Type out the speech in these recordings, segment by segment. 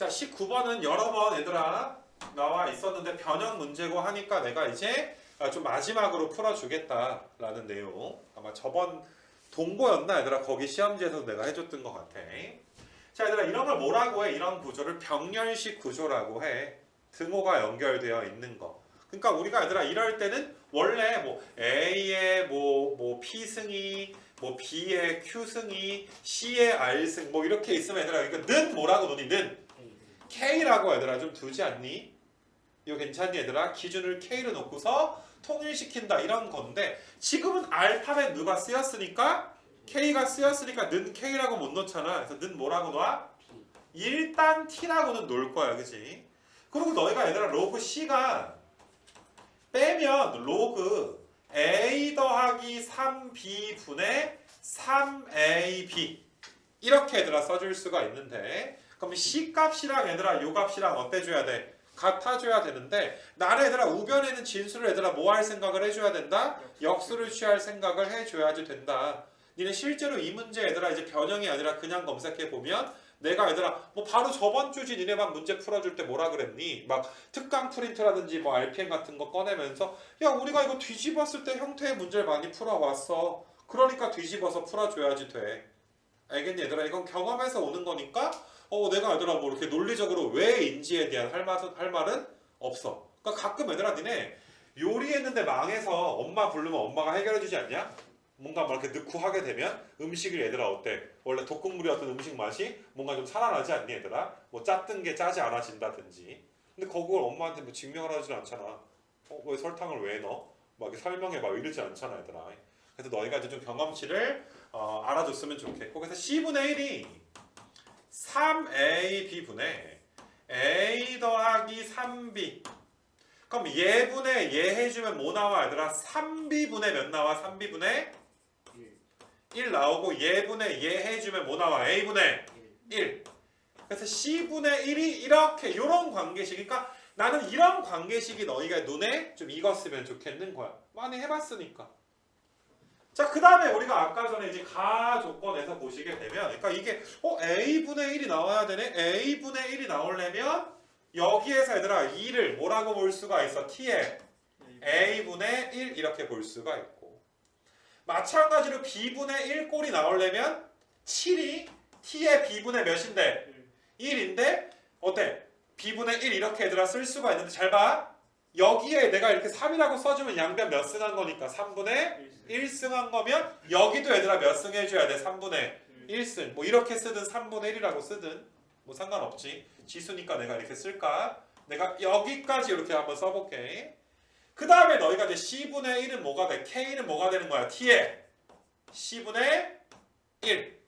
자 19번은 여러 번 얘들아 나와 있었는데 변형 문제고 하니까 내가 이제 아, 좀 마지막으로 풀어주겠다라는 내용. 아마 저번 동고였나 얘들아? 거기 시험지에서 내가 해줬던 것 같아. 자 얘들아 이런 걸 뭐라고 해? 이런 구조를 병렬식 구조라고 해. 등호가 연결되어 있는 거. 그러니까 우리가 얘들아 이럴 때는 원래 뭐 A의 뭐, 뭐 P승이 뭐 B의 Q승이 C의 R승 뭐 이렇게 있으면 얘들아 이거 는 뭐라고 노니 는 K라고 얘들아 좀 두지 않니? 이거 괜찮니 얘들아? 기준을 K로 놓고서 통일시킨다 이런 건데 지금은 알파벳 누가 쓰였으니까 K가 쓰였으니까 는 K라고 못 놓잖아 그래서 는 뭐라고 놔? 일단 T라고는 놓을 거야 그지? 그리고 너희가 얘들아 로그 C가 빼면 로그 A 더하기 3B 분의 3AB 이렇게 얘들아 써줄 수가 있는데 그럼 C 값이랑 얘들아 요 값이랑 어때 줘야 돼? 같아줘야 되는데 나는 얘들아 우변에는 진수를 얘들아 뭐 할 생각을 해줘야 된다? 역수를 취할 생각을 해줘야지 된다. 니네 실제로 이 문제 얘들아 이제 변형이 아니라 그냥 검색해 보면 내가 얘들아 뭐 바로 저번 주지 니네 막 문제 풀어줄 때 뭐라 그랬니? 막 특강 프린트라든지 뭐 RPM 같은 거 꺼내면서 야 우리가 이거 뒤집었을 때 형태의 문제를 많이 풀어왔어. 그러니까 뒤집어서 풀어줘야지 돼. 알겠니 얘들아? 이건 경험에서 오는 거니까 어 내가 얘들아 뭐 이렇게 논리적으로 왜인지에 대한 할 말은, 할 말은 없어. 그러니까 가끔 얘들아 니네 요리했는데 망해서 엄마 부르면 엄마가 해결해주지 않냐? 뭔가 막 이렇게 넣고 하게 되면 음식을 얘들아 어때? 원래 독극물이었던 음식 맛이 뭔가 좀 살아나지 않니 얘들아? 뭐 짰던 게 짜지 않아진다든지 근데 그걸 엄마한테 뭐 증명을 하지 않잖아 어, 왜 설탕을 왜 넣어? 막 설명해 봐 이러지 않잖아 얘들아 그래서 너희가 이제 좀 경험치를 어, 알아줬으면 좋겠고 그래서 C분의 1이 3AB분의 A 더하기 3B 그럼 얘분의 얘 해주면 뭐 나와 얘들아? 3B분의 몇 나와? 3B분의 1 나오고 얘분의 얘 해주면 뭐 나와? A분의 1 그래서 C분의 1이 이렇게 이런 관계식 그러니까 나는 이런 관계식이 너희가 눈에 좀 익었으면 좋겠는 거야 많이 해봤으니까 자, 그 다음에 우리가 아까 전에 이제 가 조건에서 보시게 되면, 그러니까 이게, 어, A분의 1이 나와야 되네? A분의 1이 나오려면, 여기에서 얘들아, 2를 뭐라고 볼 수가 있어? T에 A분의 1 이렇게 볼 수가 있고. 마찬가지로 B분의 1 꼴이 나오려면, 7이 T의 B분의 몇인데? 1인데, 어때? B분의 1 이렇게 얘들아 쓸 수가 있는데, 잘 봐. 여기에 내가 이렇게 3이라고 써주면 양변 몇 승한 거니까 3분의 1승 한 거면 여기도 얘들아 몇 승 해줘야 돼? 3분의 1승 뭐 이렇게 쓰든 3분의 1이라고 쓰든 뭐 상관없지 지수니까 내가 이렇게 쓸까? 내가 여기까지 이렇게 한번 써볼게 그 다음에 너희가 이제 C분의 1은 뭐가 돼? K는 뭐가 되는 거야? T에 C분의 1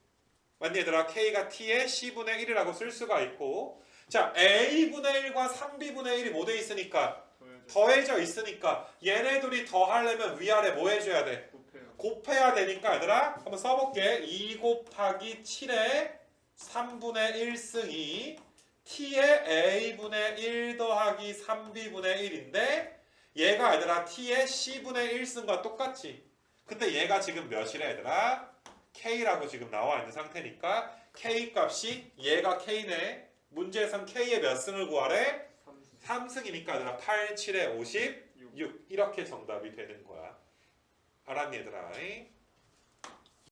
맞니 얘들아? K가 T에 C분의 1이라고 쓸 수가 있고 자 A분의 1과 3B분의 1이 뭐 돼 있으니까 더해져 있으니까 얘네들이 더하려면 위아래 뭐 해줘야 돼? 곱해야 되니까 얘들아 한번 써볼게. 2 곱하기 7의 3분의 1승이 t의 a분의 1 더하기 3b분의 1인데 얘가 얘들아 t의 c분의 1승과 똑같지 근데 얘가 지금 몇이래 얘들아? k라고 지금 나와 있는 상태니까 k 값이 얘가 k네. 문제에선 k의 몇 승을 구하래? 3승이니까 얘들아 8, 7에 56 이렇게 정답이 되는 거야 알았니 얘들아?